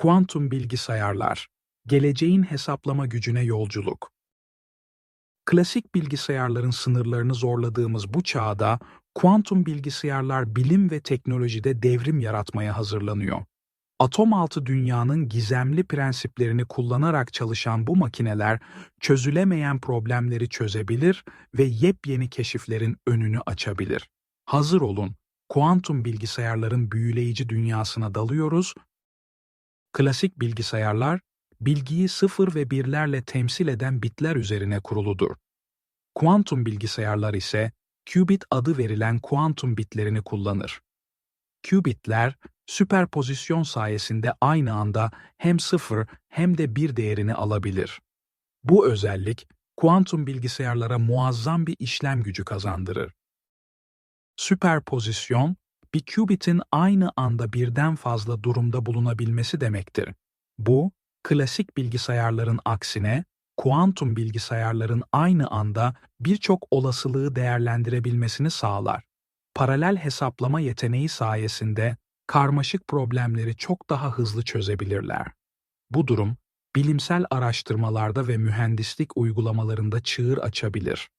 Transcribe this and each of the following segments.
Kuantum bilgisayarlar, geleceğin hesaplama gücüne yolculuk. Klasik bilgisayarların sınırlarını zorladığımız bu çağda, kuantum bilgisayarlar bilim ve teknolojide devrim yaratmaya hazırlanıyor. Atom altı dünyanın gizemli prensiplerini kullanarak çalışan bu makineler, çözülemeyen problemleri çözebilir ve yepyeni keşiflerin önünü açabilir. Hazır olun, kuantum bilgisayarların büyüleyici dünyasına dalıyoruz Klasik bilgisayarlar, bilgiyi sıfır ve birlerle temsil eden bitler üzerine kuruludur. Kuantum bilgisayarlar ise qubit adı verilen kuantum bitlerini kullanır. Qubitler, süperpozisyon sayesinde aynı anda hem sıfır hem de bir değerini alabilir. Bu özellik, kuantum bilgisayarlara muazzam bir işlem gücü kazandırır. Süperpozisyon, bir qubit'in aynı anda birden fazla durumda bulunabilmesi demektir. Bu, klasik bilgisayarların aksine, kuantum bilgisayarların aynı anda birçok olasılığı değerlendirebilmesini sağlar. Paralel hesaplama yeteneği sayesinde karmaşık problemleri çok daha hızlı çözebilirler. Bu durum, bilimsel araştırmalarda ve mühendislik uygulamalarında çığır açabilir.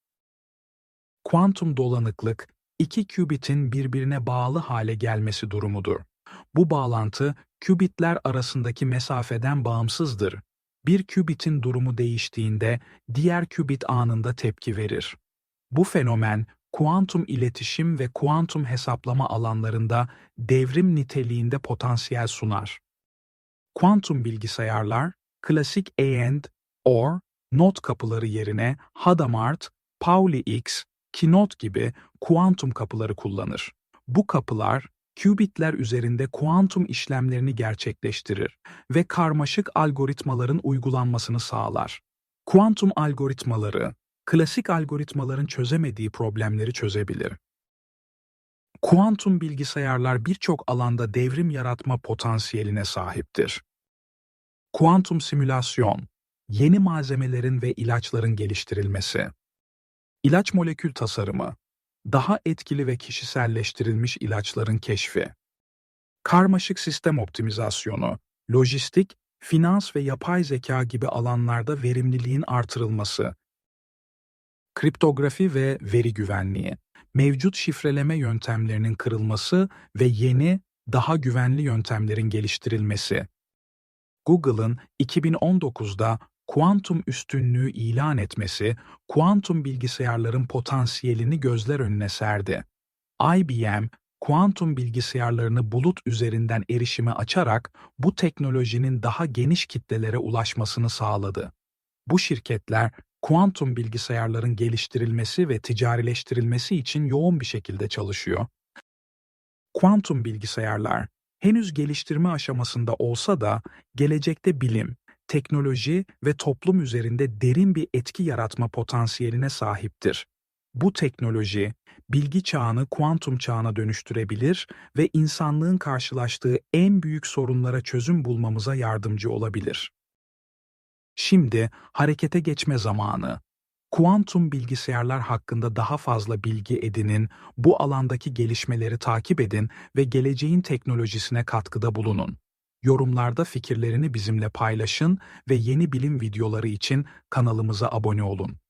Kuantum dolanıklık, iki kübitin birbirine bağlı hale gelmesi durumudur. Bu bağlantı, kübitler arasındaki mesafeden bağımsızdır. Bir kübitin durumu değiştiğinde diğer kübit anında tepki verir. Bu fenomen, kuantum iletişim ve kuantum hesaplama alanlarında devrim niteliğinde potansiyel sunar. Kuantum bilgisayarlar, klasik AND, OR, not kapıları yerine Hadamard, Pauli X, Kinot gibi kuantum kapıları kullanır. Bu kapılar, qubitler üzerinde kuantum işlemlerini gerçekleştirir ve karmaşık algoritmaların uygulanmasını sağlar. Kuantum algoritmaları, klasik algoritmaların çözemediği problemleri çözebilir. Kuantum bilgisayarlar birçok alanda devrim yaratma potansiyeline sahiptir. Kuantum simülasyon, yeni malzemelerin ve ilaçların geliştirilmesi. İlaç molekül tasarımı, daha etkili ve kişiselleştirilmiş ilaçların keşfi. Karmaşık sistem optimizasyonu, lojistik, finans ve yapay zeka gibi alanlarda verimliliğin artırılması. Kriptografi ve veri güvenliği, mevcut şifreleme yöntemlerinin kırılması ve yeni, daha güvenli yöntemlerin geliştirilmesi. Google'ın 2019'da kuantum üstünlüğü ilan etmesi, kuantum bilgisayarların potansiyelini gözler önüne serdi. IBM, kuantum bilgisayarlarını bulut üzerinden erişime açarak bu teknolojinin daha geniş kitlelere ulaşmasını sağladı. Bu şirketler, kuantum bilgisayarların geliştirilmesi ve ticarileştirilmesi için yoğun bir şekilde çalışıyor. Kuantum bilgisayarlar, henüz geliştirme aşamasında olsa da gelecekte bilim, teknoloji ve toplum üzerinde derin bir etki yaratma potansiyeline sahiptir. Bu teknoloji, bilgi çağını kuantum çağına dönüştürebilir ve insanlığın karşılaştığı en büyük sorunlara çözüm bulmamıza yardımcı olabilir. Şimdi harekete geçme zamanı. Kuantum bilgisayarlar hakkında daha fazla bilgi edinin, bu alandaki gelişmeleri takip edin ve geleceğin teknolojisine katkıda bulunun. Yorumlarda fikirlerini bizimle paylaşın ve yeni bilim videoları için kanalımıza abone olun.